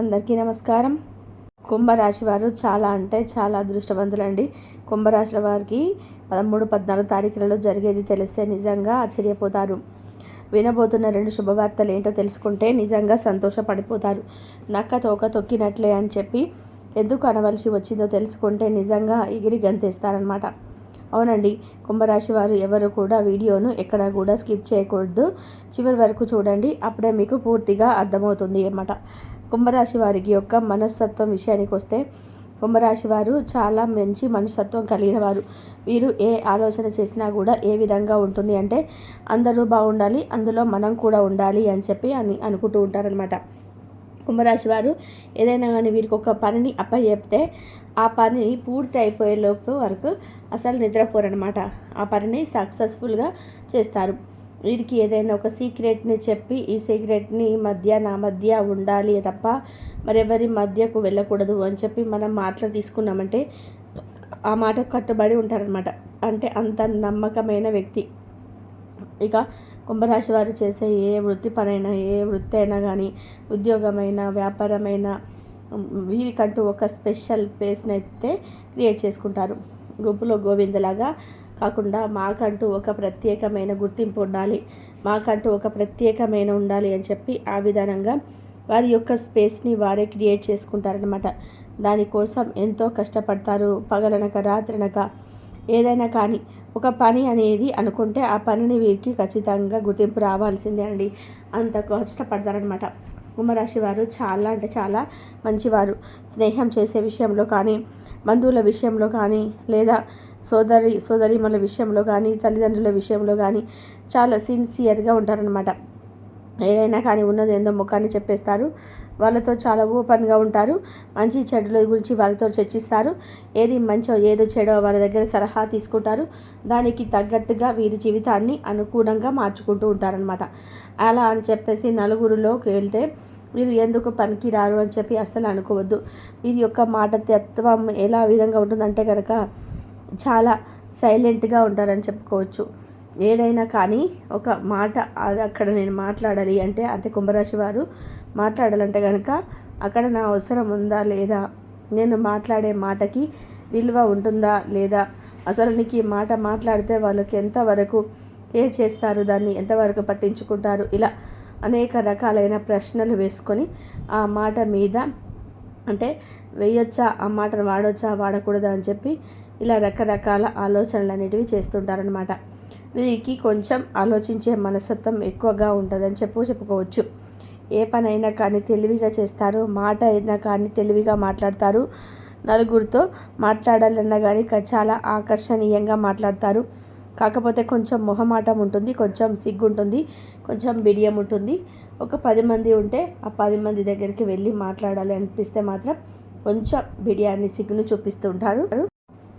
అందరికీ నమస్కారం. కుంభరాశి వారు చాలా అంటే చాలా అదృష్టవంతులండి. కుంభరాశుల వారికి పదమూడు పద్నాలుగు తారీఖులలో జరిగేది తెలిస్తే నిజంగా ఆశ్చర్యపోతారు. వినబోతున్న రెండు శుభవార్తలు ఏంటో తెలుసుకుంటే నిజంగా సంతోషపడిపోతారు. నక్క తోక తొక్కినట్లే అని చెప్పి ఎందుకు అనవలసి వచ్చిందో తెలుసుకుంటే నిజంగా ఎగిరి గంతేస్తారనమాట అవునండి కుంభరాశి వారు ఎవరు కూడా వీడియోను ఎక్కడ కూడా స్కిప్ చేయకూడదు. చివరి వరకు చూడండి అప్పుడే మీకు పూర్తిగా అర్థమవుతుంది అన్నమాట. కుంభరాశి వారికి యొక్క మనస్తత్వం విషయానికి వస్తే కుంభరాశి వారు చాలా మంచి మనస్తత్వం కలిగిన వారు. వీరు ఏ ఆలోచన చేసినా కూడా ఏ విధంగా ఉంటుంది అంటే అందరూ బాగుండాలి అందులో మనం కూడా ఉండాలి అని చెప్పి అని అనుకుంటూ ఉంటారనమాట కుంభరాశి వారు ఏదైనా కానీ వీరికి ఒక పనిని అప్పచెప్తే ఆ పని పూర్తి అయిపోయేలోపు వరకు అసలు నిద్రపోరనమాట ఆ పనిని సక్సెస్ఫుల్గా చేస్తారు. వీరికి ఏదైనా ఒక సీక్రెట్ని చెప్పి ఈ సీక్రెట్ని మధ్య నా మధ్య ఉండాలి తప్ప మరెవరి మధ్యకు వెళ్ళకూడదు అని చెప్పి మనం మాటలు తీసుకున్నామంటే ఆ మాట కట్టుబడి ఉంటారనమాట అంటే అంత నమ్మకమైన వ్యక్తి. ఇక కుంభరాశి వారు చేసే ఏ వృత్తి పనైనా ఏ వృత్తి అయినా కానీ ఉద్యోగమైన వ్యాపారమైన వీరికంటూ ఒక స్పెషల్ ప్లేస్ని అయితే క్రియేట్ చేసుకుంటారు. గుంపులో గోవిందలాగా కాకుండా మాకంటూ ఒక ప్రత్యేకమైన గుర్తింపు ఉండాలి. మాకంటూ ఒక ప్రత్యేకమైన ఉండాలి అని చెప్పి ఆ విధానంగా వారి యొక్క స్పేస్ని వారే క్రియేట్ చేసుకుంటారనమాట దానికోసం ఎంతో కష్టపడతారు. పగలనక రాత్రనక ఏదైనా కానీ ఒక పని అనేది అనుకుంటే ఆ పనిని వీరికి ఖచ్చితంగా గుర్తింపు రావాల్సిందే అండి. అంత కష్టపడతారనమాట కుంభరాశి వారు చాలా అంటే చాలా మంచివారు. స్నేహం చేసే విషయంలో కానీ బంధువుల విషయంలో కానీ లేదా సోదరి సోదరిమల విషయంలో కానీ తల్లిదండ్రుల విషయంలో కానీ చాలా సిన్సియర్గా ఉంటారనమాట ఏదైనా కానీ ఉన్నది ఏందో ముఖాన్ని చెప్పేస్తారు. వాళ్ళతో చాలా ఓపెన్గా ఉంటారు. మంచి చెడుల గురించి వాళ్ళతో చర్చిస్తారు. ఏది మంచో ఏదో చెడో వాళ్ళ దగ్గర సలహా తీసుకుంటారు. దానికి తగ్గట్టుగా వీరి జీవితాన్ని అనుకూలంగా మార్చుకుంటూ ఉంటారనమాట అలా అని చెప్పేసి నలుగురిలోకి వెళ్తే మీరు ఎందుకు పనికిరారు అని చెప్పి అస్సలు అనుకోవద్దు. వీరి యొక్క మాట తత్వం ఎలా విధంగా ఉంటుందంటే కనుక చాలా సైలెంట్గా ఉంటారని చెప్పుకోవచ్చు. ఏదైనా కానీ ఒక మాట అక్కడ నేను మాట్లాడాలి అంటే అంటే కుంభరాశి వారు మాట్లాడాలంటే కనుక అక్కడ నా అవసరం ఉందా లేదా? నేను మాట్లాడే మాటకి విలువ ఉంటుందా లేదా? అసలు నీకు ఈ మాట మాట్లాడితే వాళ్ళకి ఎంతవరకు కేర్ చేస్తారు? దాన్ని ఎంతవరకు పట్టించుకుంటారు? ఇలా అనేక రకాలైన ప్రశ్నలు వేసుకొని ఆ మాట మీద అంటే వేయొచ్చా? ఆ మాటను వాడొచ్చా? వాడకూడదా? అని చెప్పి ఇలా రకరకాల ఆలోచనలు అనేటివి చేస్తుంటారనమాట వీరికి కొంచెం ఆలోచించే మనస్తత్వం ఎక్కువగా ఉంటుందని చెప్పు చెప్పుకోవచ్చు. ఏ పనైనా కానీ తెలివిగా చేస్తారు మాట అయినా కానీ తెలివిగా మాట్లాడతారు. నలుగురితో మాట్లాడాలన్నా కానీ చాలా ఆకర్షణీయంగా మాట్లాడతారు. కాకపోతే కొంచెం మొహమాటం ఉంటుంది కొంచెం సిగ్గుంటుంది కొంచెం బిడియం ఉంటుంది. ఒక పది మంది ఉంటే ఆ పది మంది దగ్గరికి వెళ్ళి మాట్లాడాలి అనిపిస్తే మాత్రం కొంచెం బిడియాన్ని సిగ్గును చూపిస్తుంటారు.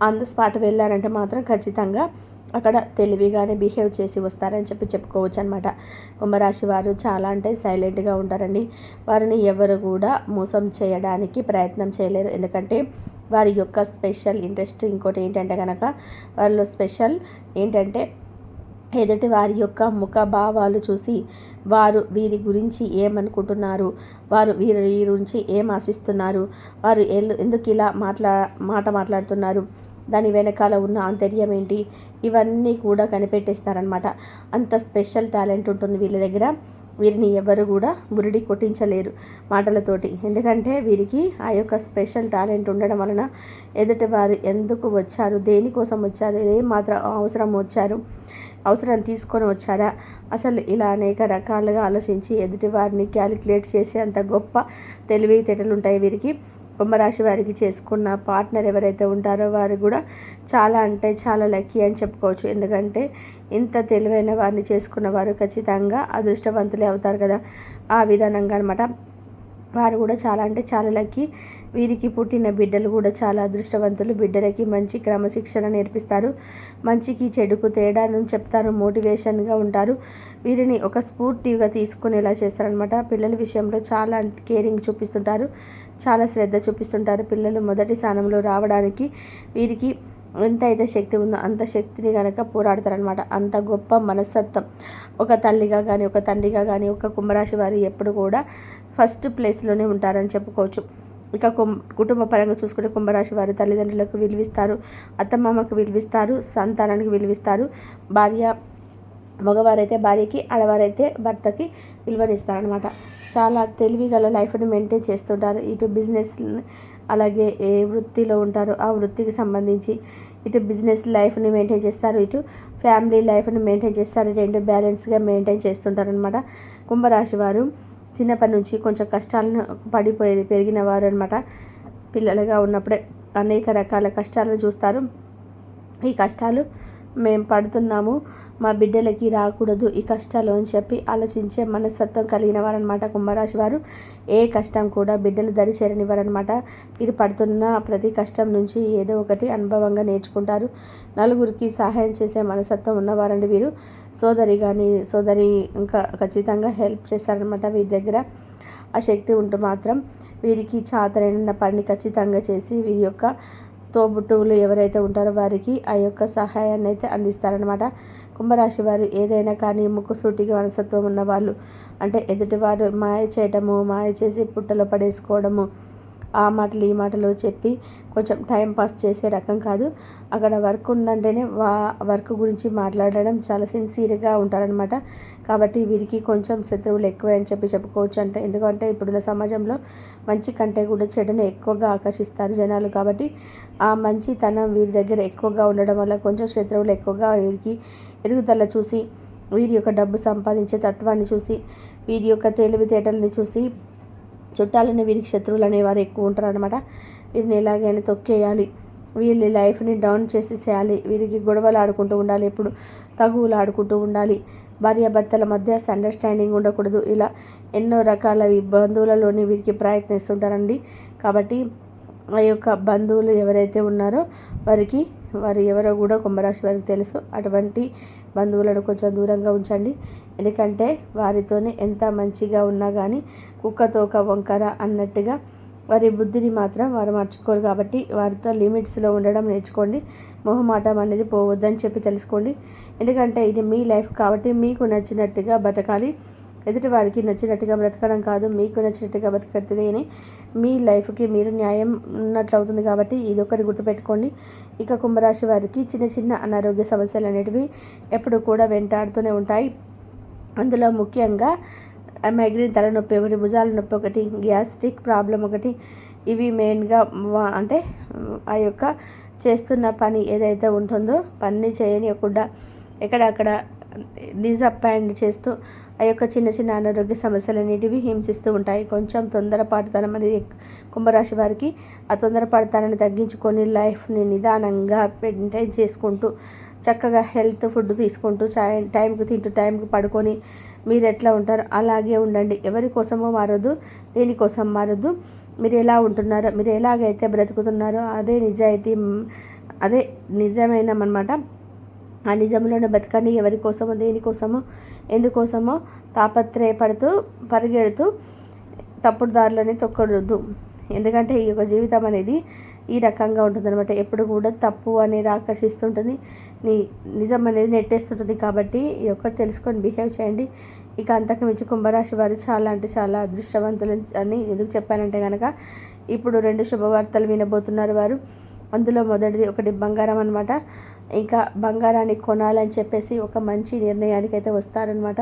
ఆన్ ద స్పాట్ వెళ్ళారంటే మాత్రం ఖచ్చితంగా అక్కడ తెలివిగానే బిహేవ్ చేసి వస్తారని చెప్పి చెప్పుకోవచ్చు అనమాట కుంభరాశి వారు చాలా అంటే సైలెంట్గా ఉంటారండి. వారిని ఎవరు కూడా మోసం చేయడానికి ప్రయత్నం చేయలేరు. ఎందుకంటే వారి యొక్క స్పెషల్ ఇంట్రెస్ట్ ఇంకోటి ఏంటంటే కనుక వాళ్ళు స్పెషల్ ఏంటంటే ఎదుటి వారి యొక్క ముఖ భావాలు చూసి వారు వీరి గురించి ఏమనుకుంటున్నారు వారు వీరి గురించి ఏం ఆశిస్తున్నారు వారు ఎందుకు ఇలా మాట్లా మాట మాట్లాడుతున్నారు దాని వెనకాల ఉన్న ఆంతర్యం ఏంటి? ఇవన్నీ కూడా కనిపెట్టేస్తారనమాట అంత స్పెషల్ టాలెంట్ ఉంటుంది వీళ్ళ దగ్గర. వీరిని ఎవరు కూడా బురిడి కొట్టించలేరు మాటలతోటి. ఎందుకంటే వీరికి ఆ యొక్క స్పెషల్ టాలెంట్ ఉండడం వలన ఎదుటి వారు ఎందుకు వచ్చారు? దేనికోసం వచ్చారు? ఏ మాత్రం అవసరం వచ్చారు? అవసరం తీసుకొని వచ్చారా? అసలు ఇలా అనేక రకాలుగా ఆలోచించి ఎదుటి వారిని క్యాలిక్యులేట్ చేసే అంత గొప్ప తెలివితేటలు ఉంటాయి వీరికి. కుంభరాశి వారికి చేసుకున్న పార్ట్నర్ ఎవరైతే ఉంటారో వారు కూడా చాలా అంటే చాలా లక్కీ అని చెప్పుకోవచ్చు. ఎందుకంటే ఇంత తెలివైన వారిని చేసుకున్న వారు ఖచ్చితంగా అదృష్టవంతులే అవుతారు కదా. ఆ విధానంగా అనమాట వారు కూడా చాలా అంటే చాలా లక్కీ. వీరికి పుట్టిన బిడ్డలు కూడా చాలా అదృష్టవంతులు. బిడ్డలకి మంచి క్రమశిక్షణ నేర్పిస్తారు. మంచికి చెడుకు తేడాను చెప్తారు మోటివేషన్గా ఉంటారు. వీరిని ఒక స్ఫూర్తిగా తీసుకునేలా చేస్తారనమాట పిల్లల విషయంలో చాలా కేరింగ్ చూపిస్తుంటారు. చాలా శ్రద్ధ చూపిస్తుంటారు. పిల్లలు మొదటి స్థానంలో రావడానికి వీరికి ఎంత అయితే శక్తి ఉందో అంత శక్తిని కనుక పోరాడతారనమాట అంత గొప్ప మనస్తత్వం. ఒక తల్లిగా కానీ ఒక తండ్రిగా కానీ ఒక కుంభరాశి వారు ఎప్పుడు కూడా ఫస్ట్ ప్లేస్లోనే ఉంటారని చెప్పుకోవచ్చు. ఇక కుటుంబ పరంగా చూసుకుంటే కుంభరాశి వారు తల్లిదండ్రులకు విలువిస్తారు. అత్తమామకు విలువిస్తారు. సంతానానికి విలువిస్తారు. భార్య మగవారైతే భార్యకి ఆడవారైతే భర్తకి విలువనిస్తారనమాట చాలా తెలివి గల లైఫ్ని మెయింటైన్ చేస్తుంటారు. ఇటు బిజినెస్ అలాగే ఏ వృత్తిలో ఉంటారో ఆ వృత్తికి సంబంధించి ఇటు బిజినెస్ లైఫ్ని మెయింటైన్ చేస్తారు. ఇటు ఫ్యామిలీ లైఫ్ని మెయింటైన్ చేస్తారు. రెండు బ్యాలెన్స్గా మెయింటైన్ చేస్తుంటారనమాట కుంభరాశి వారు చిన్నప్పటి నుంచి కొంచెం కష్టాలను పడిపోయి పెరిగిన వారు అనమాట పిల్లలుగా ఉన్నప్పుడే అనేక రకాల కష్టాలను చూస్తారు. ఈ కష్టాలు మేము పడుతున్నాము. మా బిడ్డలకి రాకూడదు ఈ కష్టాలు అని చెప్పి ఆలోచించే మనస్తత్వం కలిగిన వారనమాట కుంభరాశి వారు. ఏ కష్టం కూడా బిడ్డలు దరి చేరనివారనమాట వీరు పడుతున్న ప్రతి కష్టం నుంచి ఏదో ఒకటి అనుభవంగా నేర్చుకుంటారు. నలుగురికి సహాయం చేసే మనస్తత్వం ఉన్నవారండి వీరు. సోదరి కానీ సోదరి ఇంకా ఖచ్చితంగా హెల్ప్ చేస్తారనమాట వీరి దగ్గర. ఆ శక్తి ఉంటూ మాత్రం వీరికి చాతరైన పని ఖచ్చితంగా చేసి వీరి యొక్క తోబుట్టువులు ఎవరైతే ఉంటారో వారికి ఆ యొక్క సహాయాన్ని అయితే అందిస్తారనమాట కుంభరాశి వారు ఏదైనా కానీ ముక్కుసూటిగా మనసత్వం ఉన్నవాళ్ళు అంటే ఎదుటివారు మాయ చేయటము మాయ చేసి పుట్టలో పడేసుకోవడము ఆ మాటలు ఈ మాటలు చెప్పి కొంచెం టైం పాస్ చేసే రకం కాదు. అక్కడ వర్క్ ఉందంటేనే వా వర్క్ గురించి మాట్లాడడం చాలా సిన్సియర్గా ఉంటారనమాట కాబట్టి వీరికి కొంచెం శత్రువులు ఎక్కువ అని చెప్పి చెప్పుకోవచ్చు అంటే. ఎందుకంటే ఇప్పుడున్న సమాజంలో మంచి కంటే కూడా చెడుని ఎక్కువగా ఆకర్షిస్తారు జనాలు. కాబట్టి ఆ మంచితనం వీరి దగ్గర ఎక్కువగా ఉండడం వల్ల కొంచెం శత్రువులు ఎక్కువగా వీరికి ఎదుగుదల చూసి వీరి యొక్క డబ్బు సంపాదించే తత్వాన్ని చూసి వీరి యొక్క తెలివితేటల్ని చూసి చుట్టాలని వీరికి శత్రువులు అనేవారు ఎక్కువ ఉంటారు అనమాట వీరిని ఎలాగైనా తొక్కేయాలి. వీళ్ళ లైఫ్ని డౌన్ చేసేసేయాలి. వీరికి గొడవలు ఆడుకుంటూ ఉండాలి. ఎప్పుడు తగువులు ఆడుకుంటూ ఉండాలి. భార్యాభర్తల మధ్య అండర్స్టాండింగ్ ఉండకూడదు. ఇలా ఎన్నో రకాల బంధువులలోని వీరికి ప్రయత్నిస్తుంటారండి. కాబట్టి ఆ యొక్క బంధువులు ఎవరైతే ఉన్నారో వారికి వారు ఎవరో కూడా కుంభరాశి వారికి తెలుసు. అటువంటి బంధువులను కొంచెం దూరంగా ఉంచండి. ఎందుకంటే వారితోనే ఎంత మంచిగా ఉన్నా కానీ కుక్కతోక వంకర అన్నట్టుగా వారి బుద్ధిని మాత్రం వారు మార్చుకోరు కాబట్టి వారితో లిమిట్స్లో ఉండడం నేర్చుకోండి. మొహమాటం అనేది పోవద్దని చెప్పి తెలుసుకోండి. ఎందుకంటే ఇది మీ లైఫ్ కాబట్టి మీకు నచ్చినట్టుగా బతకాలి. ఎదుటి వారికి నచ్చినట్టుగా బ్రతకడం కాదు మీకు నచ్చినట్టుగా అని మీ లైఫ్కి మీరు న్యాయం ఉన్నట్లు అవుతుంది కాబట్టి ఇది ఒకటి గుర్తుపెట్టుకోండి. ఇక కుంభరాశి వారికి చిన్న చిన్న అనారోగ్య సమస్యలు అనేటివి ఎప్పుడు కూడా వెంటాడుతూనే ఉంటాయి. అందులో ముఖ్యంగా మైగ్రేన్ తలనొప్పి ఒకటి భుజాల నొప్పి ఒకటి గ్యాస్ట్రిక్ ప్రాబ్లం ఒకటి. ఇవి మెయిన్గా అంటే ఆ యొక్క చేస్తున్న పని ఏదైతే ఉంటుందో పని చేయనియకుండా ఎక్కడక్కడ డిజపాయింట్ చేస్తూ ఆ యొక్క చిన్న చిన్న అనారోగ్య సమస్యలు అనేటివి హింసిస్తూ ఉంటాయి. కొంచెం తొందరపాటుతనం అనేది కుంభరాశి వారికి ఆ తొందరపాటుతనాన్ని తగ్గించుకొని లైఫ్ని నిదానంగా మెయింటైన్ చేసుకుంటూ చక్కగా హెల్త్ ఫుడ్ తీసుకుంటూ టైంకి తింటూ టైంకి పడుకొని మీరు ఎట్లా ఉంటారో అలాగే ఉండండి. ఎవరి కోసమో మారదు దేనికోసం మారదు మీరు ఎలా ఉంటున్నారో మీరు ఎలాగైతే బ్రతుకుతున్నారో అదే నిజాయితీ అదే నిజమైన ఆ నిజంలోనే బతకండి. ఎవరి కోసమో దేనికోసమో ఎందుకోసమో తాపత్రయపడుతూ పరిగెడుతూ తప్పుడు దారిలోనే తొక్కడదు ఎందుకంటే ఈ యొక్క జీవితం అనేది ఈ రకంగా ఉంటుందన్నమాట. ఎప్పుడు కూడా తప్పు అనేది ఆకర్షిస్తుంటుంది. నీ నిజం అనేది నెట్టేస్తుంటుంది కాబట్టి ఈ ఒక్కటి తెలుసుకొని బిహేవ్ చేయండి. ఇక అంతకు మించి కుంభరాశి వారు చాలా అంటే చాలా అదృష్టవంతులు అని ఎందుకు చెప్పానంటే కనుక ఇప్పుడు రెండు శుభవార్తలు వినబోతున్నారు వారు. అందులో మొదటిది ఒకటి బంగారం అనమాట ఇంకా బంగారాన్ని కొనాలని చెప్పేసి ఒక మంచి నిర్ణయానికి అయితే వస్తారనమాట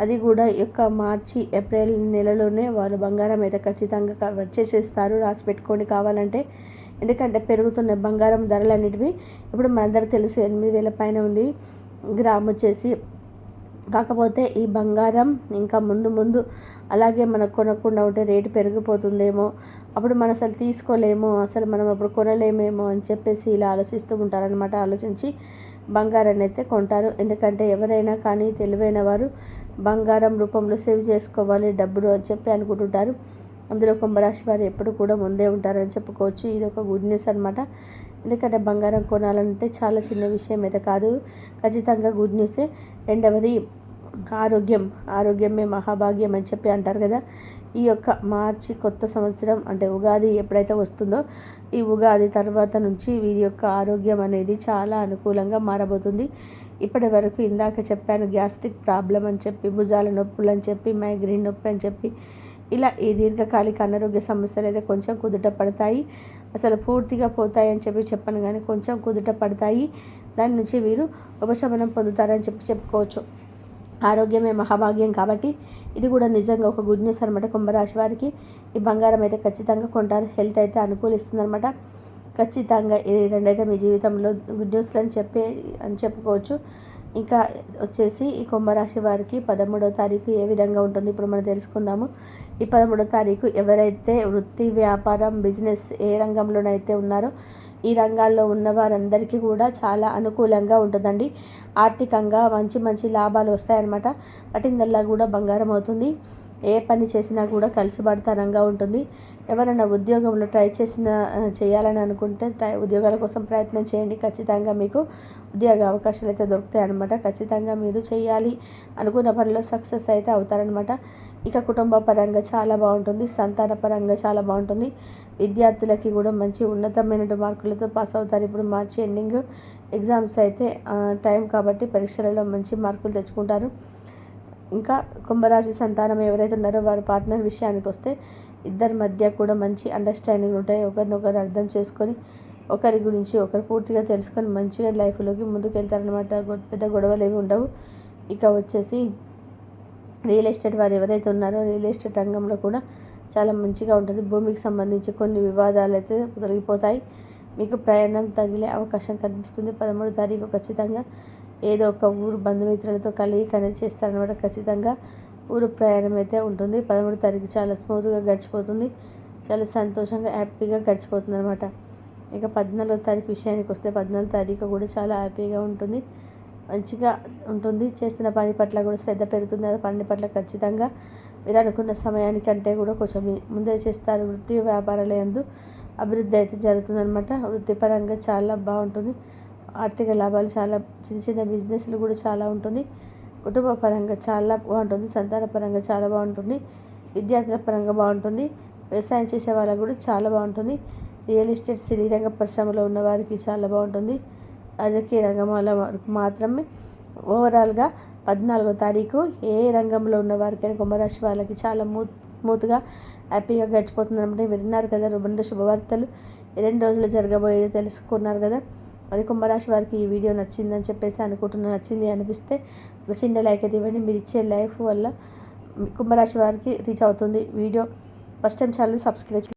అది కూడా యొక్క మార్చి ఏప్రిల్ నెలలోనే వారు బంగారం అయితే ఖచ్చితంగా వచ్చేసేస్తారు రాసి పెట్టుకొని కావాలంటే ఎందుకంటే పెరుగుతున్న బంగారం ధరలు అనేటివి ఇప్పుడు మనందరూ తెలిసి ఎనిమిది వేల పైన ఉంది గ్రామ్ వచ్చేసి. కాకపోతే ఈ బంగారం ఇంకా ముందు ముందు అలాగే మనకు కొనకుండా ఉంటే రేటు పెరిగిపోతుందేమో. అప్పుడు మనం అసలు తీసుకోలేమో అసలు మనం అప్పుడు కొనలేమేమో అని చెప్పేసి ఇలా ఆలోచిస్తూ ఉంటారనమాట ఆలోచించి బంగారాన్ని అయితే కొంటారు. ఎందుకంటే ఎవరైనా కానీ తెలివైన వారు బంగారం రూపంలో సేవ్ చేసుకోవాలి డబ్బులు అని చెప్పి అనుకుంటుంటారు. అందులో కుంభరాశి వారు ఎప్పుడు కూడా ముందే ఉంటారని చెప్పుకోవచ్చు. ఇది ఒక గుడ్ న్యూస్ అనమాట ఎందుకంటే బంగారం కొనాలంటే చాలా చిన్న విషయం అయితే కాదు. ఖచ్చితంగా గుడ్ న్యూసే రెండవది ఆరోగ్యం. ఆరోగ్యమే మహాభాగ్యం అని చెప్పి అంటారు కదా. ఈ యొక్క మార్చి కొత్త సంవత్సరం అంటే ఉగాది ఎప్పుడైతే వస్తుందో ఈ ఉగాది తర్వాత నుంచి వీరి యొక్క ఆరోగ్యం అనేది చాలా అనుకూలంగా మారబోతుంది. ఇప్పటి వరకు ఇందాక చెప్పాను గ్యాస్ట్రిక్ ప్రాబ్లం అని చెప్పి భుజాల నొప్పులు అని చెప్పి మైగ్రేన్ నొప్పి అని చెప్పి ఇలా ఈ దీర్ఘకాలిక అనారోగ్య సమస్యలు అయితే కొంచెం కుదుట పడతాయి. అసలు పూర్తిగా పోతాయి అని చెప్పి చెప్పను కానీ కొంచెం కుదుట పడతాయి. దాని నుంచి వీరు ఉపశమనం పొందుతారని చెప్పి చెప్పుకోవచ్చు. ఆరోగ్యమే మహాభాగ్యం కాబట్టి ఇది కూడా నిజంగా ఒక గుడ్ న్యూస్ అనమాట కుంభరాశి వారికి ఈ బంగారం అయితే ఖచ్చితంగా కొంటారు. హెల్త్ అయితే అనుకూలిస్తుంది అనమాట ఖచ్చితంగా ఇది రెండైతే మీ జీవితంలో గుడ్ న్యూస్లు అని చెప్పే అని చెప్పుకోవచ్చు. ఇంకా వచ్చేసి ఈ కుంభరాశి వారికి పదమూడవ తారీఖు ఏ విధంగా ఉంటుంది ఇప్పుడు మనం తెలుసుకుందాము. ఈ పదమూడవ తారీఖు ఎవరైతే వృత్తి వ్యాపారం బిజినెస్ ఏ రంగంలోనైతే ఉన్నారో ఈ రంగాల్లో ఉన్న వారందరికీ కూడా చాలా అనుకూలంగా ఉంటుందండి. ఆర్థికంగా మంచి మంచి లాభాలు వస్తాయన్నమాట. పట్టిందల్లా కూడా బంగారం అవుతుంది. ఏ పని చేసినా కూడా కలిసిబడతనంగా ఉంటుంది. ఎవరైనా ఉద్యోగంలో ట్రై చేసిన చేయాలని అనుకుంటే ట్రై ఉద్యోగాల కోసం ప్రయత్నం చేయండి. ఖచ్చితంగా మీకు ఉద్యోగ అవకాశాలు అయితే దొరుకుతాయి అనమాట ఖచ్చితంగా మీరు చేయాలి అనుకున్న పనిలో సక్సెస్ అయితే అవుతారనమాట ఇక కుటుంబ పరంగా చాలా బాగుంటుంది సంతాన పరంగా చాలా బాగుంటుంది. విద్యార్థులకి కూడా మంచి ఉన్నతమైన మార్కులతో పాస్ అవుతారు. ఇప్పుడు మార్చి ఎండింగ్ ఎగ్జామ్స్ అయితే టైం కాబట్టి పరీక్షలలో మంచి మార్కులు తెచ్చుకుంటారు. ఇంకా కుంభరాశి సంతానం ఎవరైతే ఉన్నారో వారి పార్ట్నర్ విషయానికి వస్తే ఇద్దరి మధ్య కూడా మంచి అండర్స్టాండింగ్ ఉంటాయి. ఒకరినొకరు అర్థం చేసుకొని ఒకరి గురించి ఒకరు పూర్తిగా తెలుసుకొని మంచిగా లైఫ్లోకి ముందుకు వెళ్తారనమాట పెద్ద గొడవలు ఏమి ఉండవు. ఇక వచ్చేసి రియల్ ఎస్టేట్ వారు ఎవరైతే ఉన్నారో రియల్ ఎస్టేట్ రంగంలో కూడా చాలా మంచిగా ఉంటుంది. భూమికి సంబంధించి కొన్ని వివాదాలు అయితే తొలగిపోతాయి. మీకు ప్రయాణం తగిలే అవకాశం కనిపిస్తుంది. పదమూడు తారీఖు ఖచ్చితంగా ఏదో ఒక ఊరు బంధుమిత్రులతో కలిగి కనెక్ట్ చేస్తారనమాట ఖచ్చితంగా ఊరు ప్రయాణం అయితే ఉంటుంది. పదమూడు తారీఖు చాలా స్మూత్గా గడిచిపోతుంది. చాలా సంతోషంగా హ్యాపీగా గడిచిపోతుంది అనమాట ఇక పద్నాలుగో తారీఖు విషయానికి వస్తే పద్నాలుగు తారీఖు కూడా చాలా హ్యాపీగా ఉంటుంది. మంచిగా ఉంటుంది. చేస్తున్న పని పట్ల కూడా శ్రద్ధ పెరుగుతుంది. ఆ పని పట్ల ఖచ్చితంగా మీరు అనుకున్న సమయానికంటే కూడా కొంచెం ముందే చేస్తారు. వృత్తి వ్యాపారాల ఎందు అభివృద్ధి అయితే జరుగుతుందనమాట వృత్తిపరంగా చాలా బాగుంటుంది. ఆర్థిక లాభాలు చాలా చిన్న చిన్న బిజినెస్లు కూడా చాలా ఉంటుంది. కుటుంబ పరంగా చాలా బాగుంటుంది. సంతాన పరంగా చాలా బాగుంటుంది. విద్యార్థుల పరంగా బాగుంటుంది. వ్యవసాయం చేసే వాళ్ళకు కూడా చాలా బాగుంటుంది. రియల్ ఎస్టేట్ సినీ రంగ పరిశ్రమలో ఉన్న వారికి చాలా బాగుంటుంది. రాజకీయ రంగం మాత్రమే ఓవరాల్గా పద్నాలుగో తారీఖు ఏ రంగంలో ఉన్న వారికైనా కుంభరాశి వాళ్ళకి చాలా మూ స్మూత్గా హ్యాపీగా గడిచిపోతుందనమాట విన్నారు కదా రెండు శుభవార్తలు. రెండు రోజులు జరగబోయేది తెలుసుకున్నారు కదా. మరి కుంభరాశి వారికి ఈ వీడియో నచ్చిందని చెప్పేసి అనుకుంటున్నా నచ్చింది అనిపిస్తే ఒక చిన్న లైక్ అయితే ఇవ్వండి. మీరు ఇచ్చే లైఫ్ వల్ల కుంభరాశి వారికి రీచ్ అవుతుంది. Video first time channel subscribe